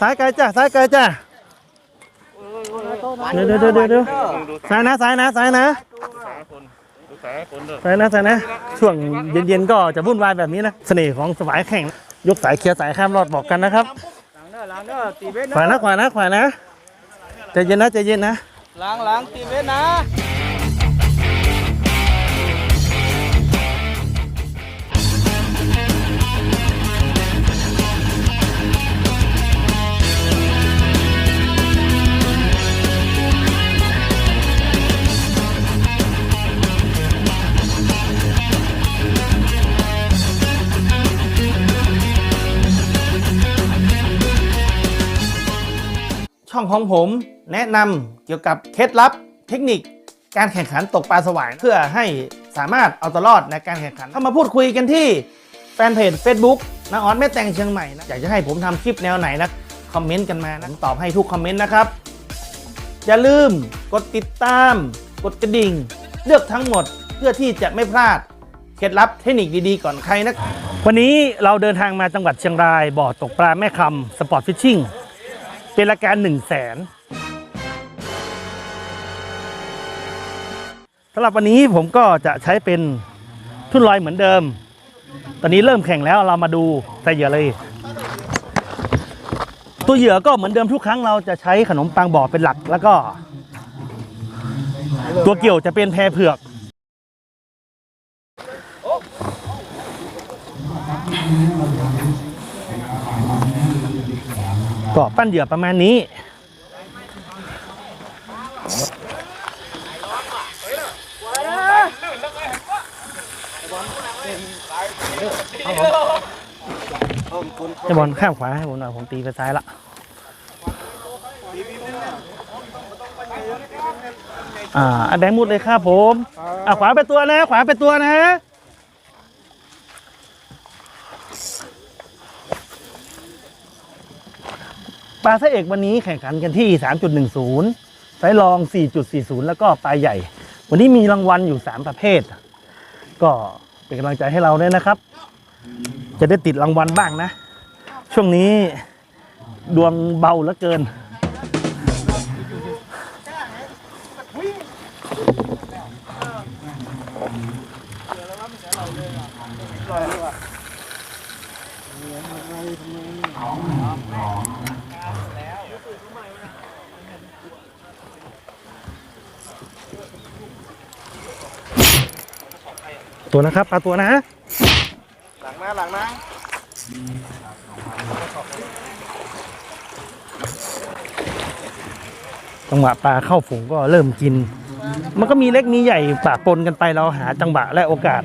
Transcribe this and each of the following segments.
ซ้ายไกลจ้ะซ้ายไกลจ้ะเดี๋ยวเดี๋ยวเดี๋ยวเดี๋ยวเดี๋ยวซ้ายนะซ้ายนะซ้ายนะซ้ายนะซ้ายนะช่วงเย็นๆก็จะวุ่นวายแบบนี้นะเสน่ห์ของสวายแข่ง ยกสายเคลียร์สายข้ามรอดบอกกันนะครับล้างเด้อตีเวทขวานะขวานะขวานะใจเย็นนะใจเย็นนะล้างล้างตีเวทนะ ช่องของผมแนะนำเกี่ยวกับเคล็ดลับเทคนิค การแข่งขันตกปลาสวายเพื่อให้สามารถเอาตัวรอดในการแข่งขัน เข้ามาพูดคุยกันที่แฟนเพจ Facebook นาออนแม่แตงเชียงใหม่นะอยากจะให้ผมทำคลิปแนวไหนนะคอมเมนต์กันมานะผมตอบให้ทุกคอมเมนต์นะครับ อย่าลืมกดติดตาม กดกระดิ่ง เลือกทั้งหมดเพื่อที่จะไม่พลาดเคล็ดลับเทคนิคดีๆก่อนใครนะ วันนี้เราเดินทางมาจังหวัดเชียงรายบ่อตกปลาแม่คำสปอร์ตฟิชชิ่ง เป็นรายการ1 0 0 0 0แสนสำหรับวันนี้ผมก็จะใช้เป็นทุ่นลอยเหมือนเดิม ตอนนี้เริ่มแข่งแล้วเรามาดูใส่เหยื่อเลย ตัวเหยื่อก็เหมือนเดิมทุกครั้งเราจะใช้ขนมปังบ่อเป็นหลักแล้วก็ ตัวเกี่ยวจะเป็นแพเผือก ก็ปั้นเหยื่อประมาณนี้ จะบอลข้ามขวาให้ผมหน่อยผมตีไปซ้ายละอ่าแดงมุดเลยครับผม อ่าขวาไปตัวนะ ขวาไปตัวนะ ปลาไซเอกวันนี้แข่งขันกันที่ 3.10 ไซส์รอง 4.40 แล้วก็ปลาใหญ่ วันนี้มีรางวัลอยู่ 3 ประเภท ก็เป็นกำลังใจให้เราด้วยนะครับ จะได้ติดรางวัลบ้างนะ ช่วงนี้ดวงเบาเหลือเกิน ตัวนะครับปลาตัวนะ หลังนะหลังนะจังหวะปลาเข้าฝูงก็เริ่มกิน มันก็มีเล็กมีใหญ่ปะปนกันไปเราหาจังหวะและโอกาส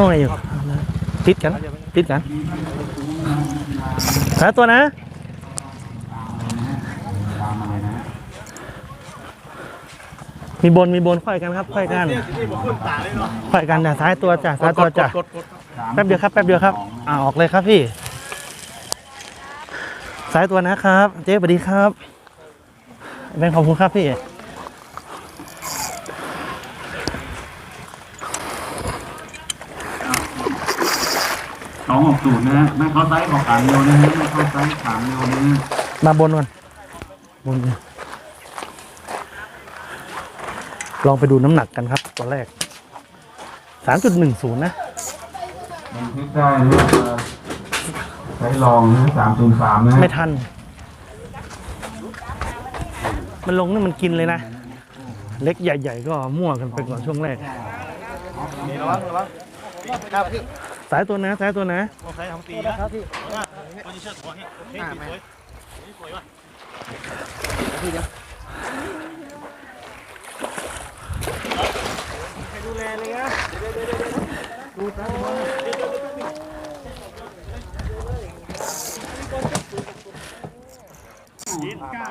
น้อยอยู่ ติดกัน ติดกันหาตัวนะ มีบนมีบนค่อยกันครับค่อยกันค่อยกันจ้ะซ้ายตัวจ้ะซ้ายตัวจ้ะแป๊บเดียวครับแป๊บเดียวครับอ่าออกเลยครับพี่ซ้ายตัวนะครับ เจ๊สวัสดีครับแบงค์ขอบคุณครับพี่ สองหกศูนย์นะฮะไม่เข้าไซส์บอกขามเร็วนะฮะไม่เข้าไซส์ขามเร็วนะฮะมาบนก่อนบนลองไปดูน้ำหนักกันครับ ตัวแรก3.10นะบันทึกได้นะไซส์รองนะสามศูนย์สามนะไม่ทัน มันลงนี่มันกินเลยนะ เล็กใหญ่ ๆ ก็มั่วกันไปก่อนช่วงแรก ระวังระวังครับพี่ สายตัวนะสายตัวนะครับพี่อ่ามาพี่เดี๋ยวใครดูแลเลยนะเดี๋ยวเดี๋ยวเดี๋ยวดูตามศูนย์เก้า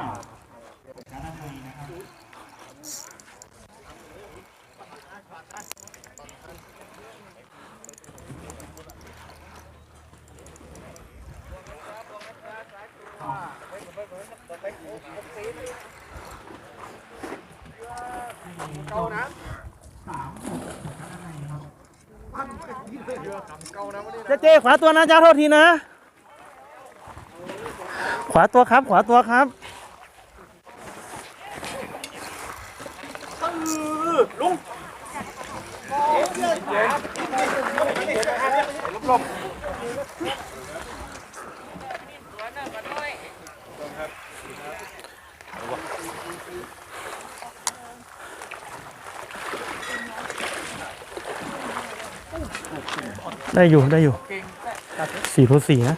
เจเจขวาตัวนะจ้าโทษทีนะ ขวาตัวครับ ขวาตัวครับ ได้อยู่ได้อยู่สี่โพสี่นะ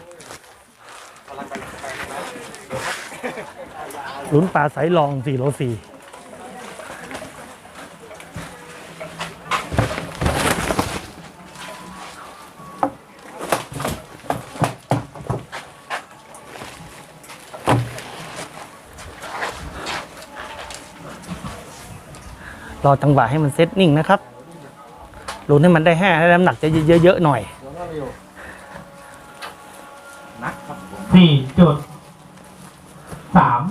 ลุ้นปลาสายลองสี่โลสี่รอจังหวะให้มันเซตนิ่งนะครับ ลุ้นให้มันได้ห้าให้น้ำหนักจะเยอะๆหน่อยสี่จุดสาม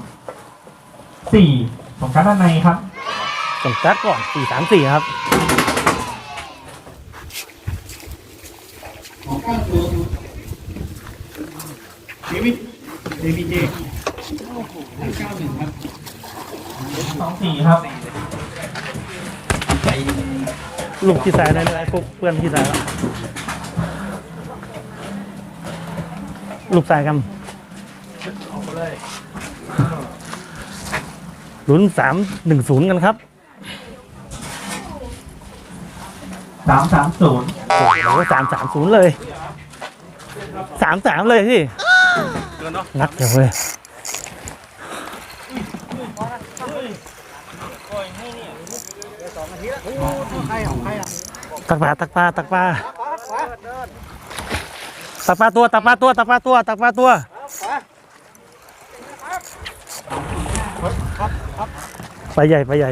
สี่ของการด้านในครับส่งกัดก่อนสี่สามสี่ครับสองสี่ครับ ลูกที่สายได้เลยพวกเพื่อนที่สายแล้วลูกสายกันลุ้นสามหนึ่งศูนย์กันครับสามสามศูนย์โอ้โหสามสามศูนย์เลยสามสามเลยพี่นักเดี๋ยวเลย ตักปลาตักปลาตักปลาตักปลาตัวตักปลาตัวตักปลาตัวตักปลาตัวไปใหญ่ไปใหญ่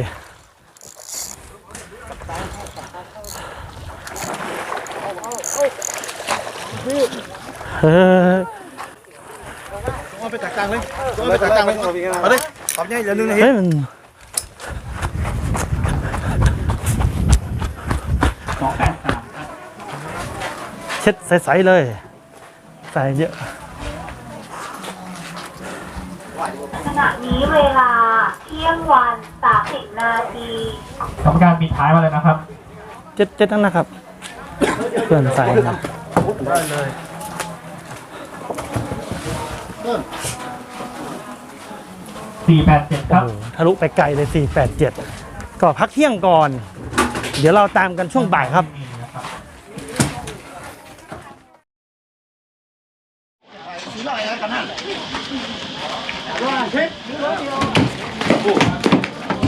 เฮ้ยเอาไปตักตังเลยเอาไปตักตังเลยเอาดิขอบใจอย่าลืมนะเฮ้ยมันสองแปดสาม เช็ดใสๆเลย ใส่เยอะขณะนี้เวลาเที่ยงวัน30นาทีกรรมการปิดท้ายมาเลยนะครับเจ็ดเจ็ดนั่นนะครับ เพื่อนใส่ครับสี่แปดเจ็ดคโอ้รับโหทะลุไปไกลเลย 487 ก็พักเที่ยงก่อน เดี๋ยวเราตามกันช่วงบ่ายครับ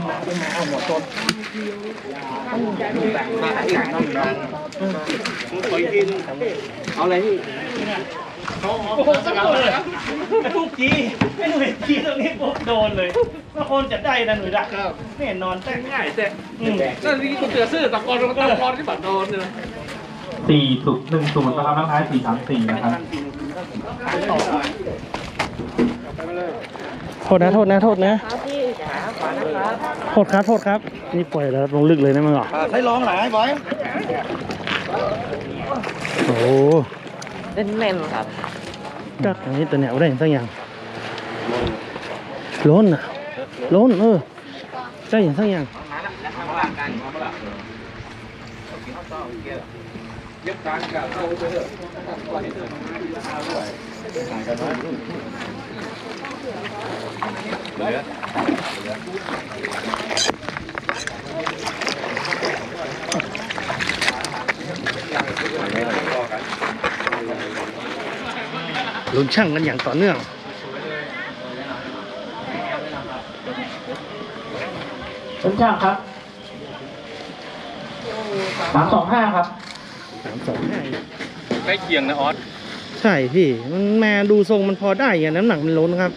มมาอุ้มมาเอาหัวชนเอาอะไรพี่โอ้โหสักคนเลยทุกทีไม่หนุ่ยทีตรงนี้ปุ๊บโดนเลยก็คนจะได้นะหนุ่ยละแน่นอนแต่ง่ายแต่นั่นนี่คุณเตือซื่อตะกอนตะกอนที่บัตรโดนเนี่ยสี่ศูนย์หนึ่งศูนย์นะครับน้ำท้ายสี่สามสี่นะครับ โทษนะโทษนะโทษนะโทษครับโทษครับ นี่ปล่อยแล้วลงลึกเลยนะมึงเหรอใช้ร้องหลายบอยโอ้โหเน่นๆครับจักอย่างนี้ตัวเนี้ยเอาได้สักอย่างล้นอะล้นเออได้อย่างสักอย่างเลุ้นช่างกันอย่างต่อเนื่องลุ้นช่างครับสามสองห้าครับสามสองห้าใกล้เคียงนะออส ใช่พี่ มันแม่ดูทรงมันพอได้อย่างน้ำหนักมันล้นครับ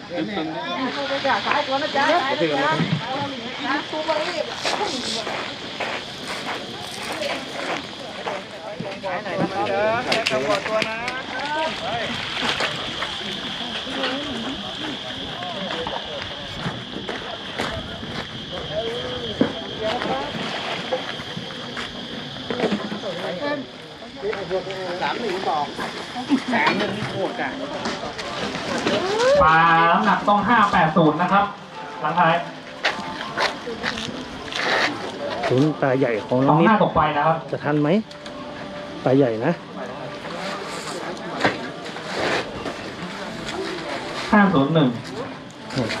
ปลาน้ำหนักต้องห้าแปดศูนย์นะครับ หลังท้ายศูนย์ตาใหญ่ของสน้อองงนิดห้าตกไปนะครับจะทันไหมตาใหญ่นะห้าศูนย์หนึ่งโอ้โห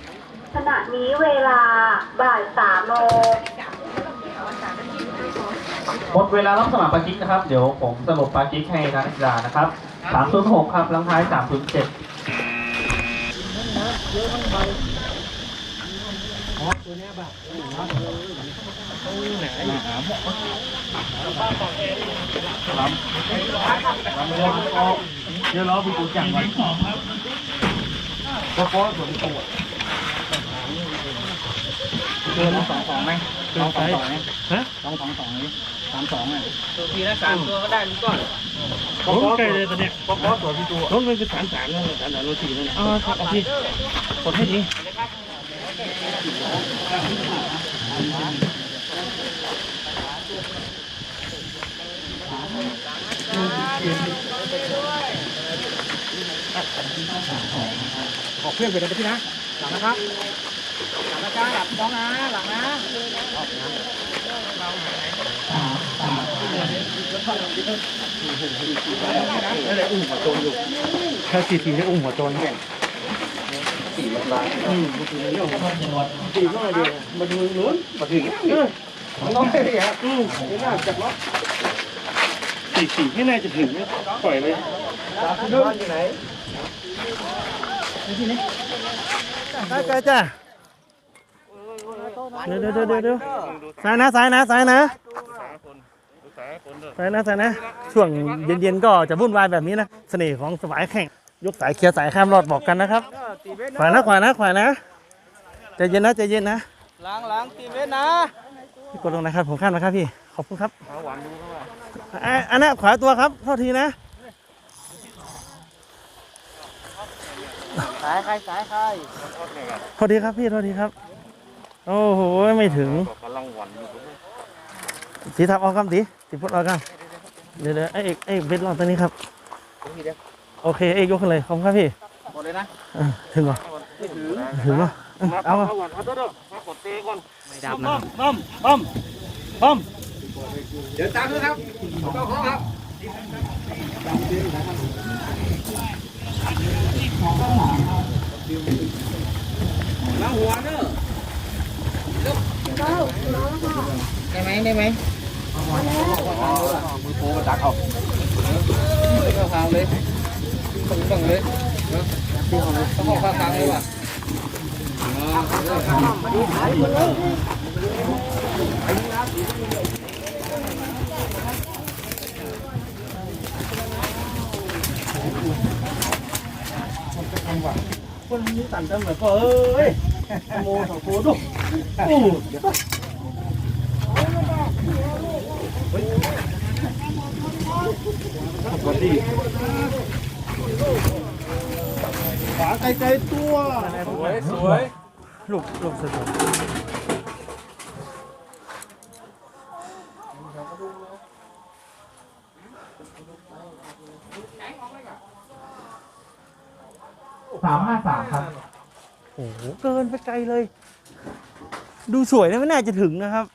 ขณะนี้เวลาบ่ายสามโมงหมดเวลารับสมัครปาจิกนะครับ เดี๋ยวผมสรุปปาจิกให้ทางนักกีฬานะครับสามศูนย์หกครับลังท้ายสามศูนเจ็ดเดี๋ยวเราไปดูจังหวัดก็เพราะสวนตัว เกินสองสองไหมๆเป็นไซส์ฮะสองสองสองนี้สามสองอะทีละสามตัวก็ได้ลุงก้อนโอ้ใกล้เลยตอนเนี้ยเพราะเพราะสวนพี่ตัวรถมันคือสามสามนั่นแหละสามสามโลสี่นั่นแหละอ๋อครับโอเคกดให้ดีออกเครื่องไปเลยนะพี่นะหลังนะครับ หลังนะจ้าหลับน้องนะหลังนะแค่สี่สี่ได้อุ้มหัวโจรเนี่ยสี่ร้อยเดียวมาดูนู้นมาถึงเออน้องเลยอะอืมไม่น่าจับล็อกสี่สี่ไม่น่าจะถึงนะปล่อยเลยนอนอยู่ไหนได้ไกลจ้ะ เดี๋ยวเดี๋ยวเดี๋ยวเดี๋ยวสายนะสายนะสายนะสายนะสายนะ ช่วงเย็นๆก็จะวุ่นวายแบบนี้นะ เสน่ห์ของสวายแข่ง ยกสายเคลียร์สายข้ามรอดบอกกันนะครับ ขวานะขวานะขวานะใจเย็นนะใจเย็นนะหลังหลังตีเวทนะพี่กดลงนะครับผมข้ามนะครับพี่ ขอบคุณครับอะอันนั้นขวาตัวครับเท่าทีนะสายใครสายใครโทษทีครับพี่โทษทีครับ โอ้โห ไม่ถึงสีทับออกครับสีสีพุทธออกครับเดี๋ยวเดี๋ยวไอ้เอกไอ้เอกเบ็ดรอบตัวนี้ครับโอเคเอกยกขึ้นเลยขอบคุณครับพี่หมดเลยนะอะถึงเหรอถึงเหรออะเอาอะไม่ดับนะป้อมป้อมป้อมเดี๋ยวตามด้วยครับเจ้าของครับล้างหัวเนอะ ได้ไหมได้ไหมมือโผล่มาตักเอาเข้าทางเลยตรงตรงเลยเนอะต้องเข้าทางเลยว่ะคนนี้ตันจังเลยก็เอ้ย もうそこど。おう。ฝาไกลๆตัว สวยสวยหลบหลบสะดวกสามห้าสาม โอ้โหเกินไปไกลเลย ดูสวยนะไม่น่าจะถึงนะครับ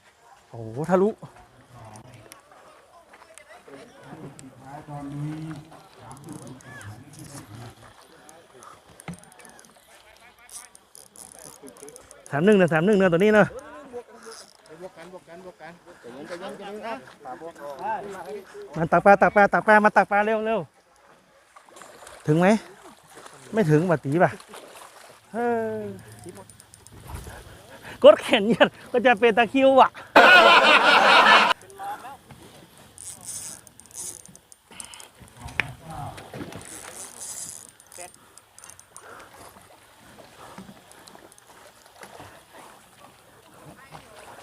โอ้โหทะลุสามหนึ่งนะสามหนึ่งนะตัวนี้เนอะมาตักปลาตักปลาตักปลามาตักปลาเร็วเร็วถึงไหม ไม่ถึงบัดตีป่ะ กดแขนยันก็จะเป็นตะคิวอะ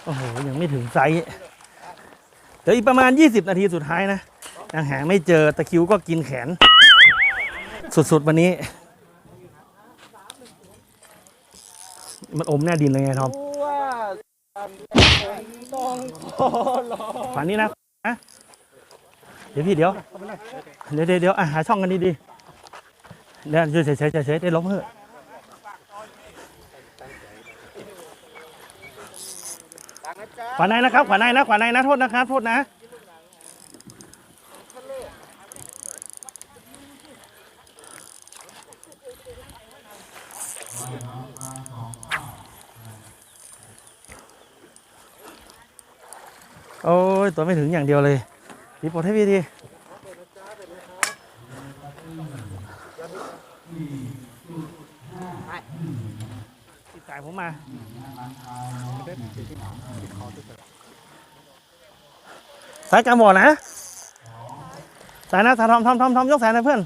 โอ้โห ยังไม่ถึงไซส์เดี๋ยวอีกประมาณ 20 นาทีสุดท้ายนะยังหาไม่เจอตะคิวก็กินแขน สุดๆ วันนี้ มันอมแน่ดินเลยไงทอมฝันนี้นะนะเดี๋ยวพี่เดี๋ยวเดี๋ยวเดี๋ยวเดี๋ยวอะหาช่องกันดีๆเดี๋ยวเฉยเฉยเฉยเฉยได้ล้มเหอะขวาในนะครับขวาในนะขวาในนะโทษนะครับโทษนะ โอ้ยตัวไม่ถึงอย่างเดียวเลยพี่ปลดให้พี่ทีติดสายผมมาสายกลางบ่อนะสายนะสายทอมทอมทอมทอมยกสายนะเพื่อน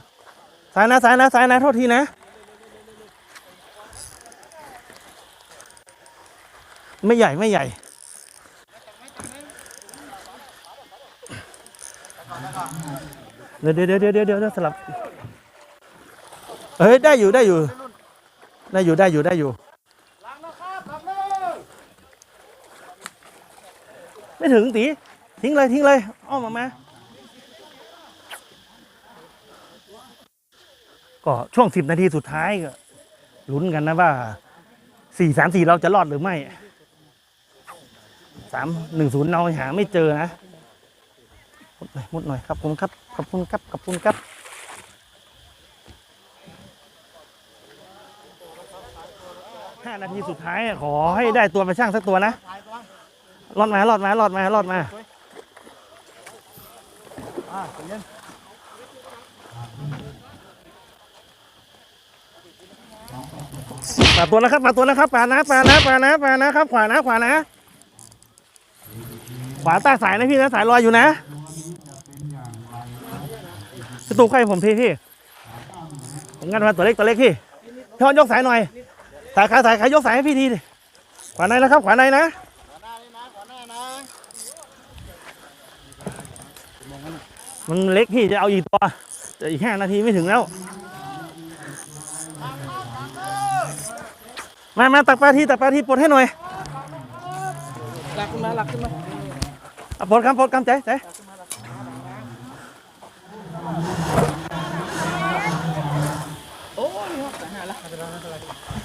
สายนะสายนะสายนะโทษทีนะ ไม่ใหญ่ไม่ใหญ่ เดี๋ยวเดี๋ยวเดี๋ยวเดี๋ยวสลับเฮ้ยได้อยู่ได้อยู่ ได้อยู่ได้อยู่ได้อยู่ไม่ถึงตีทิ้งเลยทิ้งเลยอ้อมออกมาก็ช่วงสิบนาทีสุดท้ายก็ลุ้นกันนะว่าสี่สามสี่เราจะรอดหรือไม่สามหนึ่งศูนย์เราหาไม่เจอนะ มุดหน่อยมุดหน่อยครับผมครับขอบคุณครับขอบคุณครับห้านาทีสุดท้ายขอให้ได้ตัวไปช่างสักตัวนะรอดมารอดมารอดมารอดมาปาตัวนะครับปาตัวนะครับปานะปานะปานะปานะครับ ขวานะขวานะ ขวาใต้สายนะพี่นะสายลอยอยู่นะ ประตูใครผมทีพี่ผมงัดมาตัวเล็กตัวเล็กพี่พี่ฮอนยกสายหน่อย สายขาสายขายกสายให้พี่ทีดิขวาในนะครับ ขวาในนะมันเล็กพี่จะเอาอีกตัวแต่อีกห้านาทีไม่ถึงแล้ว มามาตักปลาทีตักปลาทีปลดให้หน่อยหลักขึ้นมาหลักขึ้นมาอะปลดคำปลดคำใจใจ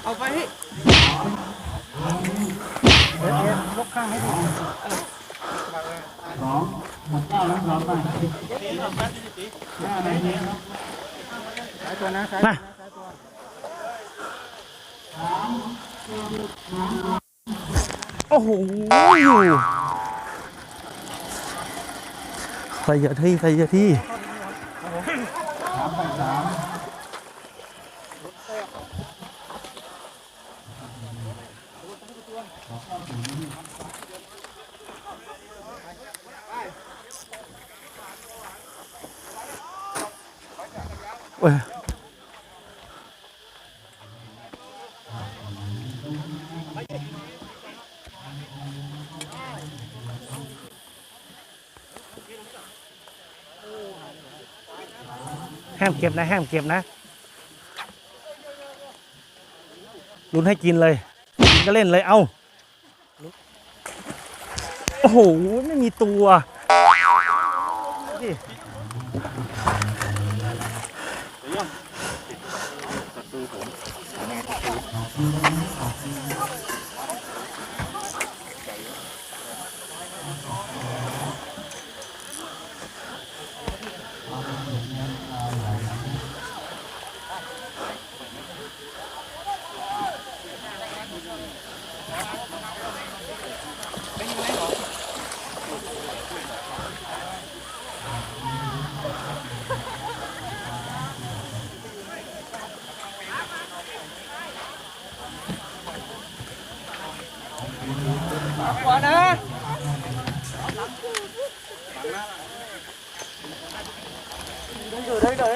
เอาไปให้สองหมดเก้าแล้วเราไปมาโอ้โหอยู่ใส่เยอะที่ใส่เยอะที่เว้ ห้ามเก็บนะห้ามเก็บนะลุ้นให้กินเลยกินก็เล่นเลยเอาโอ้โหไม่มีตัวนี่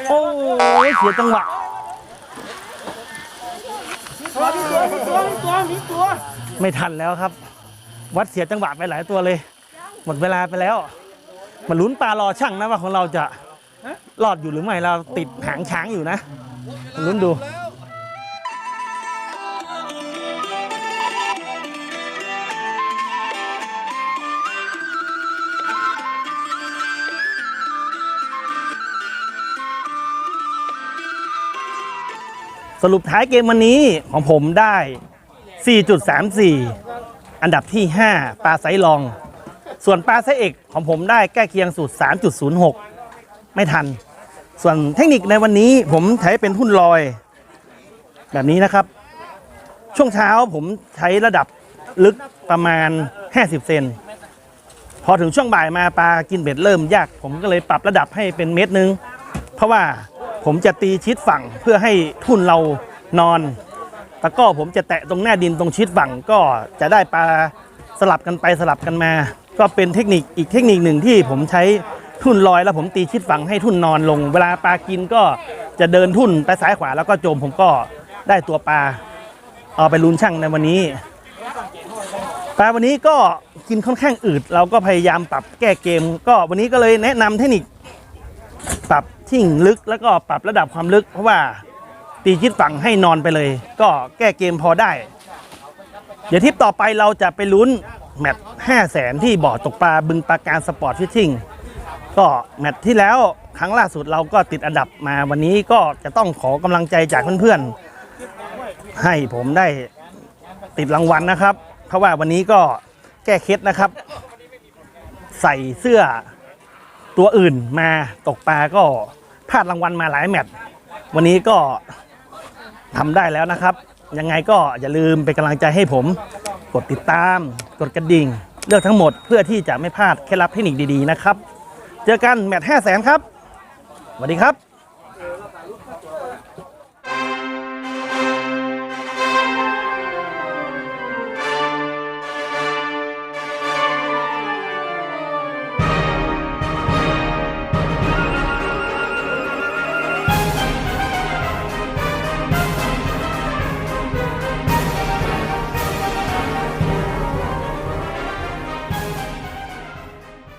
โอ้ย เสียจังหวะไม่ทันแล้วครับ วัดเสียจังหวะไปหลายตัวเลย หมดเวลาไปแล้วมาลุ้นปลารอช่างนะว่าของเราจะรอดอยู่หรือไม่เราติดหางช้างอยู่นะมาลุ้นดู สรุปท้ายเกมวันนี้ของผมได้ 4.34 อันดับที่ 5 ปลาไซลอง ส่วนปลาไซเอกของผมได้ใกล้เคียงสูตร 3.06 ไม่ทัน ส่วนเทคนิคในวันนี้ผมใช้เป็นทุ่นลอย แบบนี้นะครับ ช่วงเช้าผมใช้ระดับลึกประมาณ 50 เซนพอถึงช่วงบ่ายมาปลากินเบ็ดเริ่มยาก ผมก็เลยปรับระดับให้เป็นเมตรหนึง เพราะว่า ผมจะตีชิดฝั่งเพื่อให้ทุ่นเรานอนตะก้อผมจะแตะตรงหน้าดินตรงชิดฝั่งก็จะได้ปลาสลับกันไปสลับกันมา ก็เป็นเทคนิคอีกเทคนิคหนึ่งที่ผมใช้ทุ่นลอยแล้วผมตีชิดฝั่งให้ทุ่นนอนลง เวลาปลากินก็จะเดินทุ่นไปซ้ายขวาแล้วก็โจมผมก็ได้ตัวปลาเอาไปลุ้นช่างในวันนี้ปลาวันนี้ก็กินค่อนข้างอืด เราก็พยายามปรับแก้เกม ก็วันนี้ก็เลยแนะนำเทคนิคปรับ ทิ้งลึกแล้วก็ปรับระดับความลึก เพราะว่าตีชิดฝั่งให้นอนไปเลย ก็แก้เกมพอได้ เดี๋ยวทิปต่อไปเราจะไปลุ้นแมตช์5แสนที่บ่อตกปลาบึงปาการสปอร์ตฟิชชิ่งก็แมตช์ที่แล้วครั้งล่าสุดเราก็ติดอันดับมาวันนี้ก็จะต้องขอกำลังใจจากเพื่อนๆ ให้ผมได้ติดรางวัลนะครับ เพราะว่าวันนี้ก็แก้เคล็ดนะครับ ใส่เสื้อ ตัวอื่นมาตกปลาก็พลาดรางวัลมาหลายแมตช์วันนี้ก็ทำได้แล้วนะครับ ยังไงก็อย่าลืมเป็นกำลังใจให้ผม กดติดตาม กดกระดิ่ง เลือกทั้งหมดเพื่อที่จะไม่พลาดเคล็ดลับเทคนิคดีๆนะครับ เจอกันแมตช์5แสนครับสวัสดีครับ